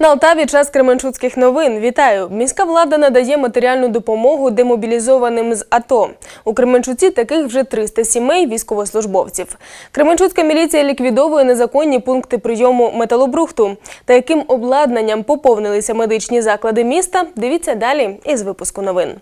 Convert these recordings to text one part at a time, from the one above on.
На Алтаві час Кременчуцьких новин. Вітаю! Міська влада надає матеріальну допомогу демобілізованим з АТО. У Кременчуці таких вже 300 сімей військовослужбовців. Кременчуцька міліція ліквідовує незаконні пункти прийому металобрухту. Та яким обладнанням поповнилися медичні заклади міста, дивіться далі із випуску новин.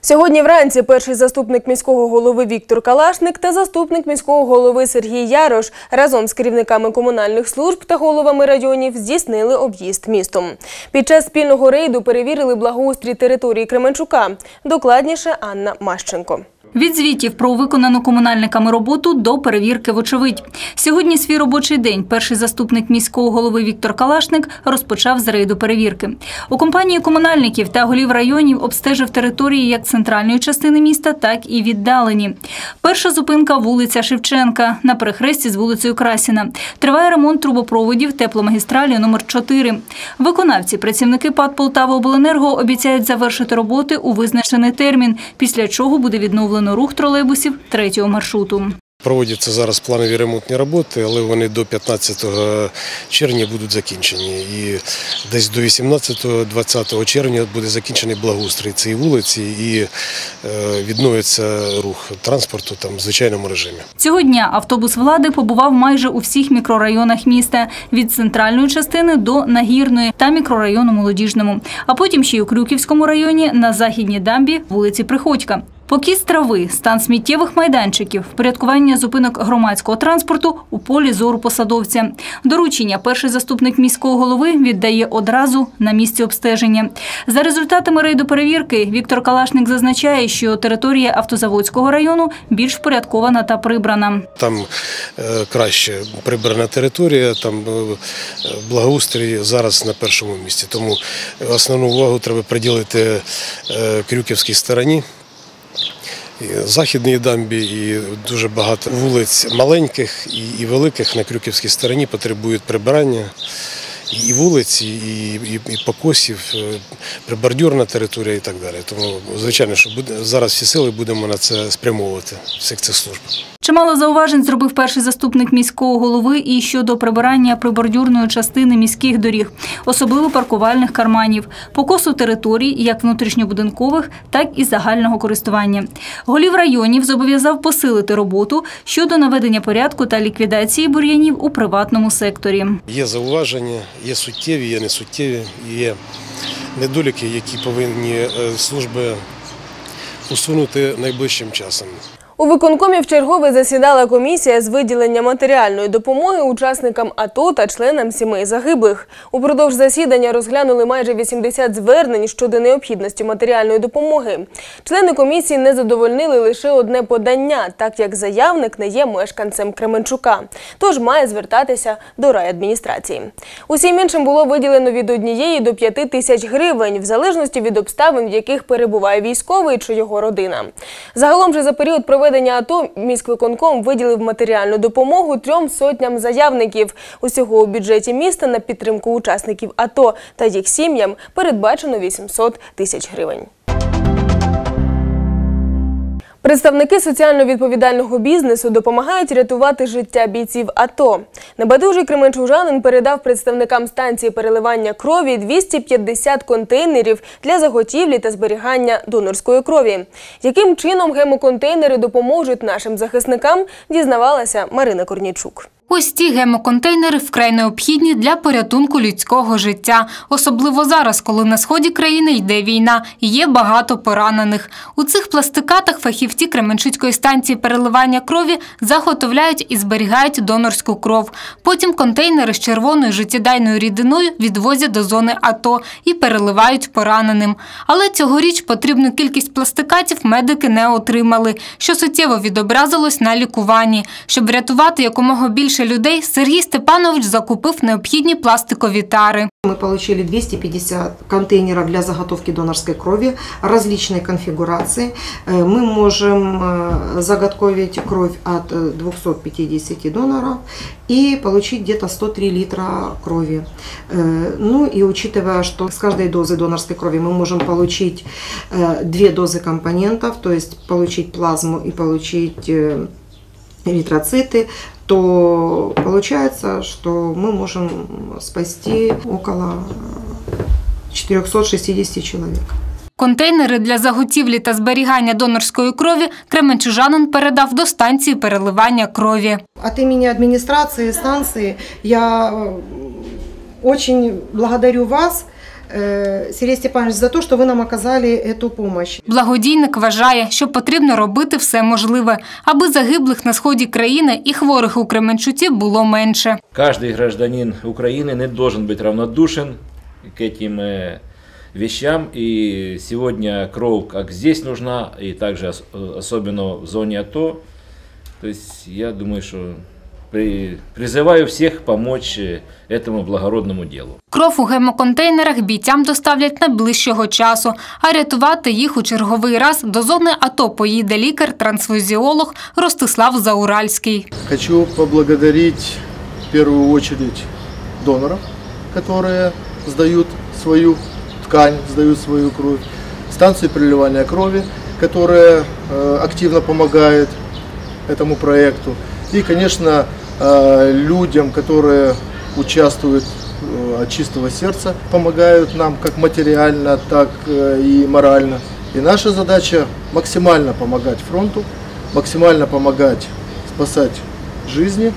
Сьогодні вранці перший заступник міського голови Віктор Калашник та заступник міського голови Сергій Ярош разом з керівниками комунальних служб та головами районів здійснили об'їзд містом. Під час спільного рейду перевірили благоустрій території Кременчука. Докладніше Анна Мащенко. Від звітів про виконану комунальниками роботу до перевірки вочевидь. Сьогодні свій робочий день перший заступник міського голови Віктор Калашник розпочав з рейду перевірки. У компанії комунальників та голів районів обстежив території як центральної частини міста, так і віддалені. Перша зупинка вулиця Шевченка на перехресті з вулицею Красіна. Триває ремонт трубопроводів тепломагістралі номер 4 Виконавці, працівники ПАД Полтава Обленерго обіцяють завершити роботи у визначений термін, після чого буде відновлено рух тролейбусів третього маршруту. Проводяться зараз планові ремонтні роботи, але вони до 15 червня будуть закінчені. І десь до 18-20 червня буде закінчений благоустрій цієї вулиці і е, відновиться рух транспорту там в звичайному режимі. Цього дня автобус влади побував майже у всіх мікрорайонах міста від центральної частини до нагірної та мікрорайону молодіжному. А потім ще й у Крюківському районі на західній дамбі вулиці Приходька. Покіс трави, стан сміттєвих майданчиків, впорядкування зупинок громадського транспорту у полі зору посадовця. Доручення перший заступник міського голови віддає одразу на місці обстеження. За результатами рейду перевірки Віктор Калашник зазначає, що територія автозаводського району більш впорядкована та прибрана. Там е, краще прибрана територія, там е, благоустрій зараз на першому місці. Тому основну увагу треба приділити е, Крюківській стороні. І Західній дамбі і дуже багато вулиць маленьких і, і великих на Крюківській стороні потребують прибирання. І вулиці, і, і, і покосів, е, прибордюрна територія і так далі. Тому, звичайно, що буде, зараз всі сили будемо на це спрямовувати всіх цих служб. Чимало зауважень зробив перший заступник міського голови і щодо прибирання прибордюрної частини міських доріг, особливо паркувальних карманів, покосу територій, як внутрішньобудинкових, так і загального користування. Голів районів зобов'язав посилити роботу щодо наведення порядку та ліквідації бур'янів у приватному секторі. Є зауваження, є суттєві, є несуттєві, є недоліки, які повинні е, служби усунути найближчим часом. У виконкомі вчергове засідала комісія з виділення матеріальної допомоги учасникам АТО та членам сімей загиблих. Упродовж засідання розглянули майже 80 звернень щодо необхідності матеріальної допомоги. Члени комісії не задовольнили лише одне подання, так як заявник не є мешканцем Кременчука, тож має звертатися до райадміністрації. Усім іншим було виділено від однієї до п'яти тисяч гривень, в залежності від обставин, в яких перебуває військовий чи його родина. Загалом же за період проведення проведення АТО міськвиконком виділив матеріальну допомогу трьом сотням заявників. Усього у бюджеті міста на підтримку учасників АТО та їх сім'ям передбачено 800 тисяч гривень. Представники соціально відповідального бізнесу допомагають рятувати життя бійців АТО. Небайдужий кременчужанин передав представникам станції переливання крові 250 контейнерів для заготівлі та зберігання донорської крові. Яким чином гемоконтейнери допоможуть нашим захисникам, дізнавалася Марина Корнічук. Ось ці гемоконтейнери вкрай необхідні для порятунку людського життя, особливо зараз, коли на сході країни йде війна і є багато поранених. У цих пластикатах фахівці Кременчуцької станції переливання крові заготовляють і зберігають донорську кров. Потім контейнери з червоною життєдайною рідиною відвозять до зони АТО і переливають пораненим. Але цьогоріч потрібну кількість пластикатів медики не отримали, що суттєво відобразилось на лікуванні. Щоб врятувати якомога більше більше людей Сергій Степанович закупив необхідні пластикові тари. Мы получили 250 контейнеров для заготовки донорской крови различной конфигурации. Э, Мы можем э, заготовить кровь от э, 250 доноров и получить где-то 103 литра крови. Э, Ну и учитывая, что с каждой дозы донорской крови мы можем получить э, две дозы компонентов, то есть получить плазму и получить э, эритроциты, то получается, что мы можем спасти около 460 человек. Контейнери для заготівлі та зберігання донорської крові кременчужанин передав до станції переливання крові. От имени администрации станции я э, очень благодарю вас, э, Сергей Степанович, за то, что вы нам оказали эту помощь. Благодійник вважає, що потрібно робити все можливе, аби загиблих на сході країни і хворих у Кременчуці було менше. Каждый гражданин Украины не должен быть равнодушен к этим э, вещам. И сегодня кровь как здесь нужна, и также ос- э, особенно в зоне АТО. То есть я думаю, что при- призываю всех помочь э, этому благородному делу. Кров у гемоконтейнерах бійцям доставлять найближчого часу, а рятувати їх у черговий раз до зони АТО поїде лікар-трансфузіолог Ростислав Зауральський. Хочу поблагодарить в первую очередь доноров, которые сдают свою ткань, сдают свою кровь, станцию переливания крови, которая э, активно помогает этому проекту. И, конечно, э, людям, которые участвуют э, от чистого сердца, помогают нам как материально, так э, и морально. И наша задача максимально помогать фронту, максимально помогать спасать жизни,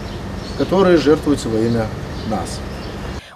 которые жертвуются во имя нас.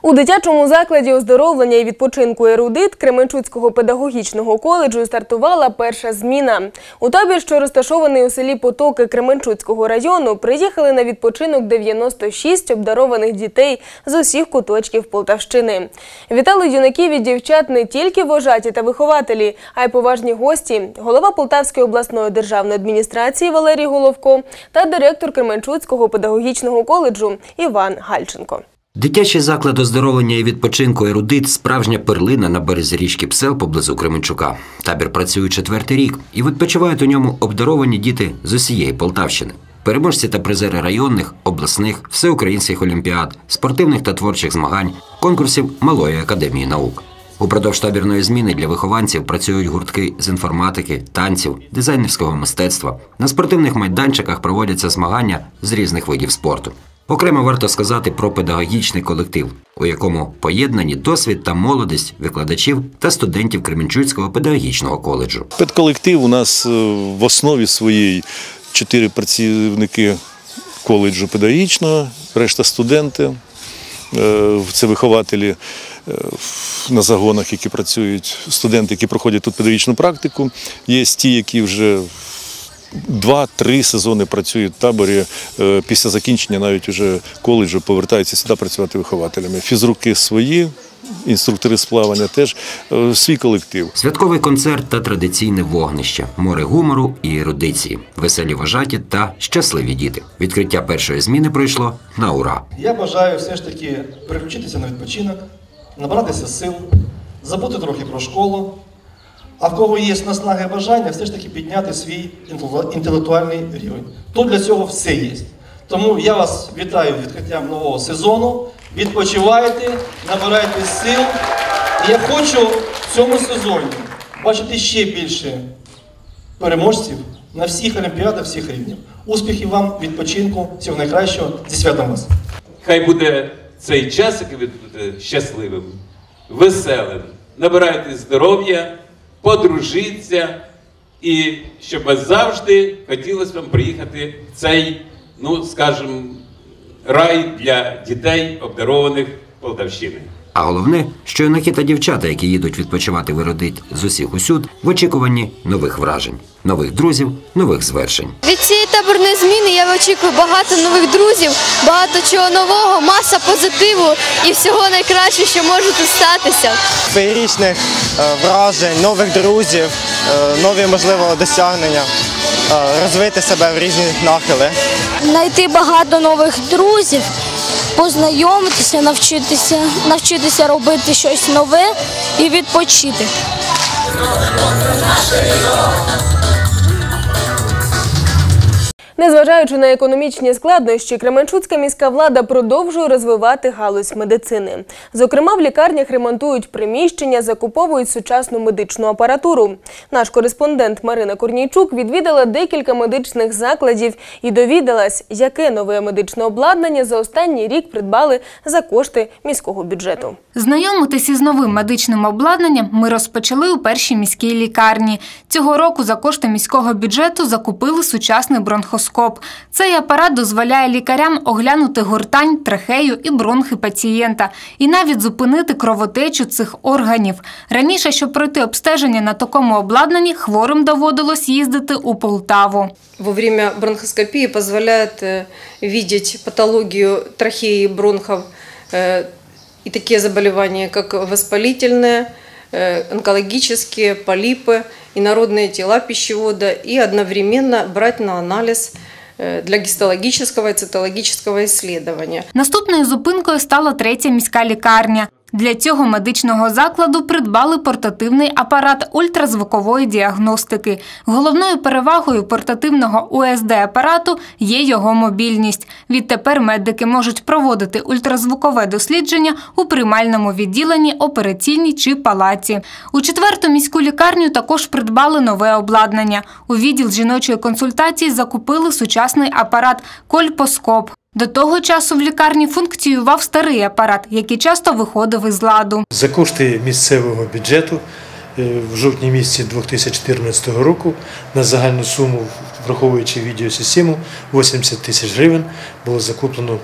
У дитячому закладі оздоровлення і відпочинку «Ерудит» Кременчуцького педагогічного коледжу стартувала перша зміна. У табір, що розташований у селі Потоки Кременчуцького району, приїхали на відпочинок 96 обдарованих дітей з усіх куточків Полтавщини. Вітали юнаків і дівчат не тільки вожаті та вихователі, а й поважні гості, голова Полтавської обласної державної адміністрації Валерій Головко та директор Кременчуцького педагогічного коледжу Іван Гальченко. Дитячий заклад оздоровлення і відпочинку «Ерудит» – справжня перлина на березі річки Псел поблизу Кременчука. Табір працює четвертий рік і відпочивають у ньому обдаровані діти з усієї Полтавщини. Переможці та призери районних, обласних, всеукраїнських олімпіад, спортивних та творчих змагань, конкурсів Малої академії наук. Упродовж табірної зміни для вихованців працюють гуртки з інформатики, танців, дизайнерського мистецтва. На спортивних майданчиках проводяться змагання з різних видів спорту. Окремо варто сказати про педагогічний колектив, у якому поєднані досвід та молодість викладачів та студентів Кременчуцького педагогічного коледжу. Педколектив у нас е, в основі своїй чотири працівники коледжу педагогічного, решта студенти. Е, Це вихователі е, на загонах, які працюють, студенти, які проходять тут педагогічну практику. Є ті, які вже два-три сезони працюють в таборі. Е, Після закінчення навіть уже коледжу повертаються сюди працювати вихователями. Фізруки свої, інструктори з плавання теж е, свій колектив. Святковий концерт та традиційне вогнище, море гумору і ерудиції, веселі вважаті та щасливі діти. Відкриття першої зміни пройшло на ура. Я бажаю все ж таки переключитися на відпочинок, набратися сил, забути трохи про школу. А в кого є наснаги бажання, все ж таки підняти свій інтелектуальний рівень. Тут для цього все є. Тому я вас вітаю відкриттям нового сезону. Відпочивайте, набирайте сил. І я хочу в цьому сезоні бачити ще більше переможців на всіх олімпіадах, всіх рівнів. Успіхів вам, відпочинку, всього найкращого. Зі святом вас! Хай буде цей час, який ви будете щасливим, веселим. Набирайте здоров'я, подружіться, і щоб завжди хотілося вам приїхати в цей, ну скажімо, рай для дітей, обдарованих Полтавщини. А головне, що юнаки та дівчата, які їдуть відпочивати в «Ерудит» з усіх усюд, в очікуванні нових вражень, нових друзів, нових звершень. Від цієї таборної зміни я очікую багато нових друзів, багато чого нового, маса позитиву і всього найкраще, що може тут статися. Феєрічних е, вражень, нових друзів, е, нові можливо досягнення, е, розвити себе в різні нахили. Знайти багато нових друзів, познайомитися, навчитися, навчитися робити щось нове і відпочити. Незважаючи на економічні складнощі, Кременчуцька міська влада продовжує розвивати галузь медицини. Зокрема, в лікарнях ремонтують приміщення, закуповують сучасну медичну апаратуру. Наш кореспондент Марина Корнійчук відвідала декілька медичних закладів і довідалась, яке нове медичне обладнання за останній рік придбали за кошти міського бюджету. Знайомитись із новим медичним обладнанням ми розпочали у першій міській лікарні. Цього року за кошти міського бюджету закупили сучасний бронхоскоп. Цей апарат дозволяє лікарям оглянути гортань, трахею і бронхи пацієнта і навіть зупинити кровотечу цих органів. Раніше, щоб пройти обстеження на такому обладнанні, хворим доводилось їздити у Полтаву. во время бронхоскопии позволяет э, видеть патологию трахеи и бронхов э, и такие э, онкологические, полипы, инородные тела пищевода и одновременно брать на анализ э, для гистологического и цитологического исследования. Наступною зупинкою стала третя міська лікарня. Для цього медичного закладу придбали портативний апарат ультразвукової діагностики. Головною перевагою портативного УСД-апарату є його мобільність. Відтепер медики можуть проводити ультразвукове дослідження у приймальному відділенні, операційній чи палаці. У четверту міську лікарню також придбали нове обладнання. У відділ жіночої консультації закупили сучасний апарат кольпоскоп. До того часу в лікарні функціював старий апарат, який часто виходив із ладу. За кошти місцевого бюджету е, в жовтні місяці 2014 року на загальну суму, враховуючи відеосистему, 80 тисяч гривень було закуплено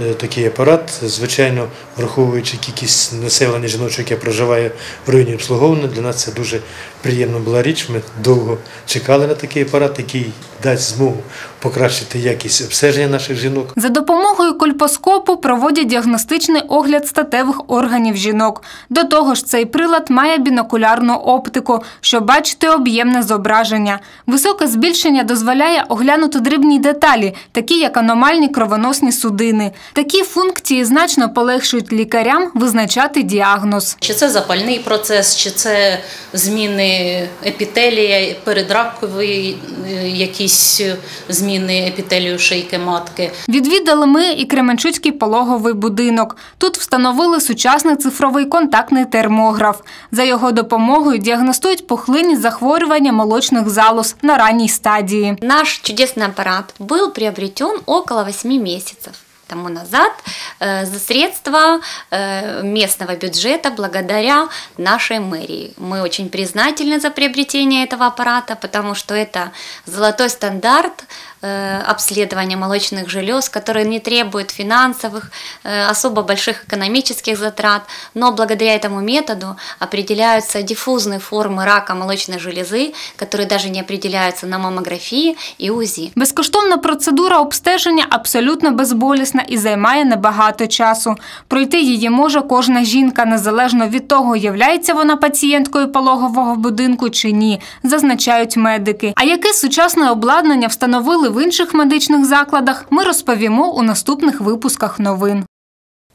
е, такий апарат. Звичайно, враховуючи кількість населення жіночого, яке проживає в районі обслуговування, для нас це дуже приємна була річ. Ми довго чекали на такий апарат, який дасть змогу покращити якість обстеження наших жінок. За допомогою кольпоскопу проводять діагностичний огляд статевих органів жінок. До того ж, цей прилад має бінокулярну оптику, щоб бачити об'ємне зображення. Високе збільшення дозволяє оглянути дрібні деталі, такі як аномальні кровоносні судини. Такі функції значно полегшують лікарям визначати діагноз. Чи це запальний процес, чи це зміни епітелія, передракові е, якісь зміни епітелію шийки матки. Відвідали ми і Кременчуцький пологовий будинок. Тут встановили сучасний цифровий контактний термограф. За його допомогою діагностують пухлинні захворювання молочних залоз на ранній стадії. Наш чудесный аппарат был приобретен около 8 месяцев тому назад э, за средства э, местного бюджета благодаря нашей мэрии. Мы очень признательны за приобретение этого аппарата, потому что это золотой стандарт э, обследования молочных желез, который не требует финансовых, э, особо больших экономических затрат, но благодаря этому методу определяются диффузные формы рака молочной железы, которые даже не определяются на маммографии и УЗИ. Безкоштовна процедура обстеження абсолютно безболісна і займає небагато часу. Пройти її може кожна жінка, незалежно від того, являється вона пацієнткою пологового будинку чи ні, зазначають медики. А яке сучасне обладнання встановили в інших медичних закладах, ми розповімо у наступних випусках новин.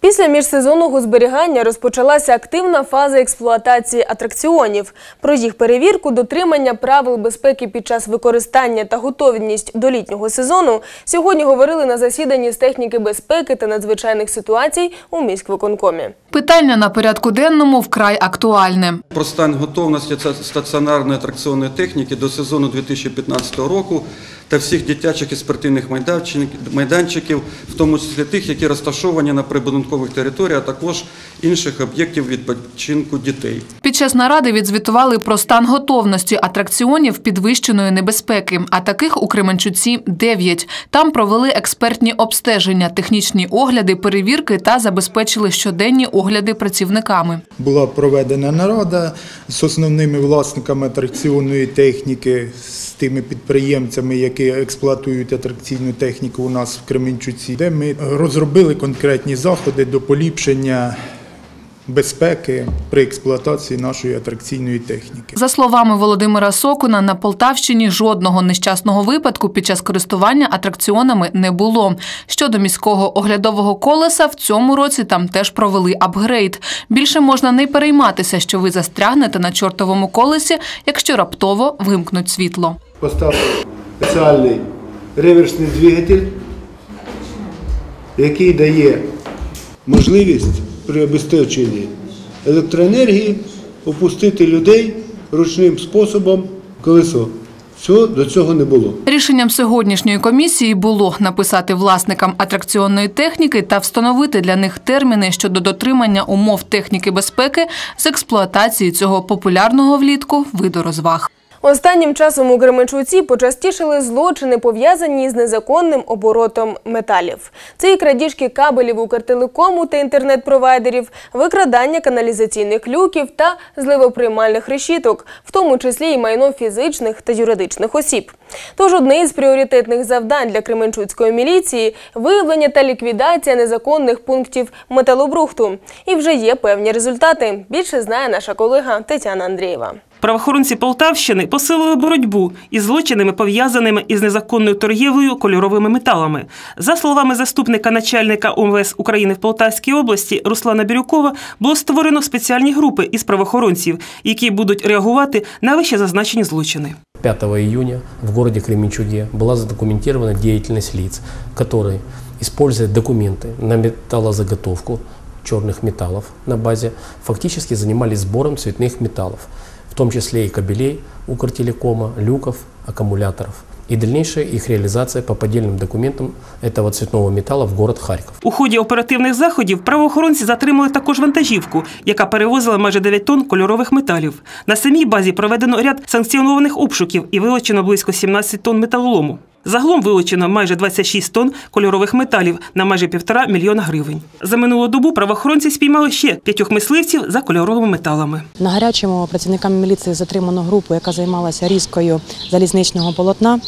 Після міжсезонного зберігання розпочалася активна фаза експлуатації атракціонів. Про їх перевірку, дотримання правил безпеки під час використання та готовність до літнього сезону сьогодні говорили на засіданні з техніки безпеки та надзвичайних ситуацій у міськвиконкомі. Питання на порядку денному вкрай актуальне. Про стан готовності та стаціонарної атракціонної техніки до сезону 2015 року та всіх дитячих і спортивних майданчик- майданчиків, в тому числі тих, які розташовані на прибудинкових територіях, а також інших об'єктів відпочинку дітей. Під час наради відзвітували про стан готовності атракціонів підвищеної небезпеки, а таких у Кременчуці 9. Там провели експертні обстеження, технічні огляди, перевірки та забезпечили щоденні огляди працівниками. Була проведена нарада з основними власниками атракціонної техніки, з тими підприємцями, які експлуатують атракційну техніку у нас в Кременчуці, де ми розробили конкретні заходи до поліпшення безпеки при експлуатації нашої атракційної техніки. За словами Володимира Сокуна, на Полтавщині жодного нещасного випадку під час користування атракціонами не було. Щодо міського оглядового колеса, в цьому році там теж провели апгрейд. Більше можна не перейматися, що ви застрягнете на чортовому колесі, якщо раптово вимкнуть світло. Поставили спеціальний реверсний двигатель, який дає можливість при обезпеченні електроенергії опустити людей ручним способом колесо. Цього до цього не було. Рішенням сьогоднішньої комісії було написати власникам атракціонної техніки та встановити для них терміни щодо дотримання умов техніки безпеки з експлуатації цього популярного влітку виду розваг. Останнім часом у Кременчуці почастішили злочини, пов'язані з незаконним оборотом металів. Це і крадіжки кабелів Укртелекому та інтернет-провайдерів, викрадання каналізаційних люків та зливоприймальних решіток, в тому числі і майно фізичних та юридичних осіб. Тож одне із пріоритетних завдань для Кременчуцької міліції виявлення та ліквідація незаконних пунктів металобрухту. І вже є певні результати. Більше знає наша колега Тетяна Андрієва. Правоохоронці Полтавщини посилили боротьбу із злочинами, пов'язаними із незаконною торгівлею кольоровими металами. За словами заступника начальника ОМВС України в Полтавській області Руслана Бірюкова, було створено спеціальні групи із правоохоронців, які будуть реагувати на вище зазначені злочини. 5 июня в городе Кременчуге была задокументирована деятельность лиц, которые, используя документы на металлозаготовку черных металлов на базе, фактически занимались сбором цветных металлов, в том числе и кабелей Укртелекома, люков, аккумуляторов и дальнейшая их реализация по поддельным документам этого цветного металла в город Харьков. У ході оперативних заходів правоохоронці затримали також вантажівку, яка перевозила майже 9 тонн кольорових металів. На самій базі проведено ряд санкціонованих обшуків і вилучено близько 17 тонн металолому. Загалом вилучено майже 26 тонн кольорових металів на майже півтора мільйона гривень. За минулу добу правоохоронці спіймали ще п'ятьох мисливців за кольоровими металами. На гарячому працівниками міліції затримано групу, яка займалася різкою залізничного полотна.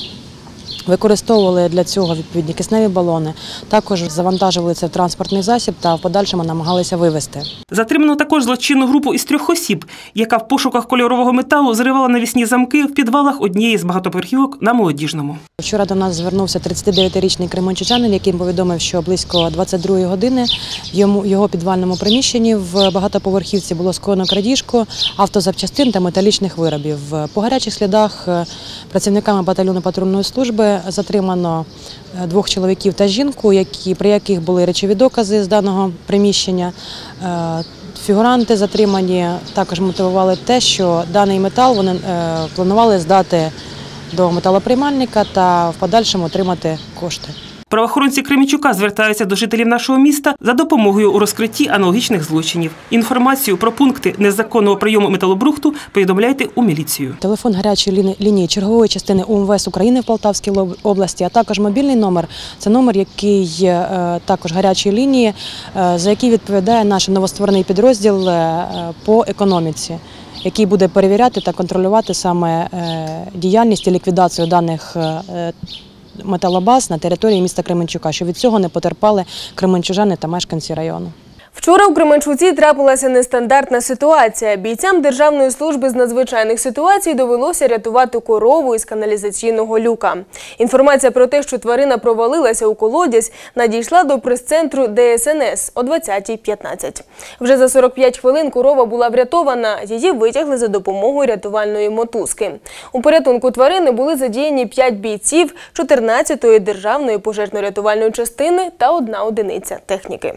Використовували для цього відповідні кисневі балони. Також завантажували це в транспортний засіб та в подальшому намагалися вивезти. Затримано також злочинну групу із трьох осіб, яка в пошуках кольорового металу зривала навісні замки в підвалах однієї з багатоповерхівок на молодіжному. Вчора до нас звернувся 39-річний кременчучанин, який повідомив, що близько 22 години в йому його підвальному приміщенні в багатоповерхівці було скоєно крадіжку автозапчастин та металічних виробів. По гарячих слідах е, працівниками батальйону патрульної служби затримано е, двох чоловіків та жінку, які при яких були речові докази з даного приміщення. Е, Фігуранти затримані також мотивували те, що даний метал вони е, планували здати до металоприймальника та в подальшому отримати кошти. Правоохоронці Кремічука звертаються до жителів нашого міста за допомогою у розкритті аналогічних злочинів. Інформацію про пункти незаконного прийому металобрухту повідомляйте у міліцію. Телефон гарячої лінії чергової частини УМВС України в Полтавській області, а також мобільний номер. Це номер, який е, також гарячої лінії, е, за який відповідає наш новостворений підрозділ е, по економіці. Який буде перевіряти та контролювати саме діяльність і ліквідацію даних металобаз на території міста Кременчука, що від цього не потерпали кременчужани та мешканці району. Вчора у Кременчуці трапилася нестандартна ситуація. Бійцям Державної служби з надзвичайних ситуацій довелося рятувати корову із каналізаційного люка. Інформація про те, що тварина провалилася у колодязь, надійшла до прес-центру ДСНС о 20.15. Вже за 45 хвилин корова була врятована. Її витягли за допомогою рятувальної мотузки. У порятунку тварини були задіяні 5 бійців 14-ї державної пожежно-рятувальної частини та одна одиниця техніки.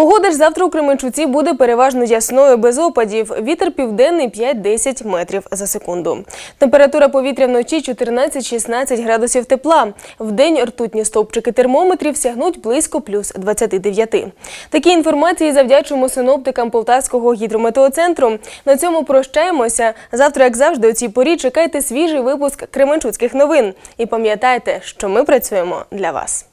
Погода ж завтра у Кременчуці буде переважно ясною без опадів. Вітер південний 5-10 метрів за секунду. Температура повітря вночі 14-16 градусів тепла. Вдень ртутні стовпчики термометрів сягнуть близько плюс 29. Такій інформації завдячуємо синоптикам Полтавського гідрометеоцентру. На цьому прощаємося. Завтра, як завжди, у цій порі чекайте свіжий випуск Кременчуцьких новин. І пам'ятайте, що ми працюємо для вас.